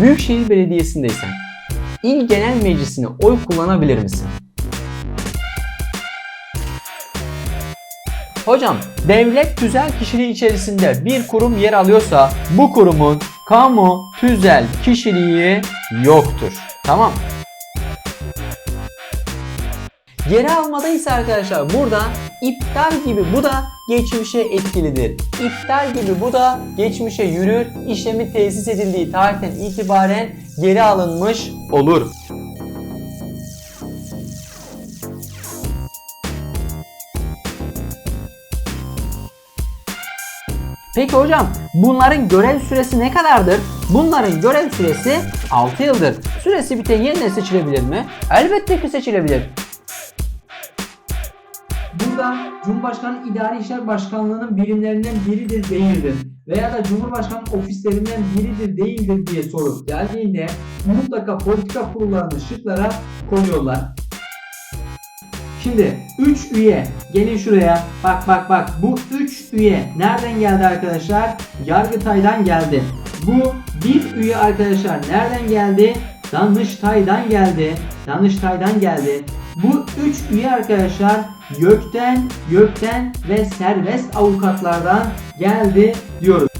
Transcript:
Büyükşehir Belediyesi'ndeysen İl Genel Meclisi'ne oy kullanabilir misin? Hocam, devlet tüzel kişiliği içerisinde bir kurum yer alıyorsa bu kurumun kamu tüzel kişiliği yoktur. Tamam. Geri almada ise arkadaşlar burada iptal gibi bu da geçmişe etkilidir. İptal gibi bu da geçmişe yürür, işlemi tesis edildiği tarihten itibaren geri alınmış olur. Peki hocam bunların görev süresi ne kadardır? Bunların görev süresi 6 yıldır. Süresi biten yeniden seçilebilir mi? Elbette ki seçilebilir. Burada Cumhurbaşkanı İdari İşler Başkanlığı'nın birimlerinden biridir değildir veya da Cumhurbaşkanı ofislerinden biridir değildir diye soru geldiğinde mutlaka politika kurullarını şıklara koyuyorlar. Şimdi 3 üye gelin şuraya bak bak bak bu 3 üye nereden geldi arkadaşlar? Yargıtay'dan geldi. Bu bir üye arkadaşlar nereden geldi? Danıştay'dan geldi. Danıştay'dan geldi. Bu 3 üye arkadaşlar YÖK'ten, YÖK'ten ve serbest avukatlardan geldi diyoruz.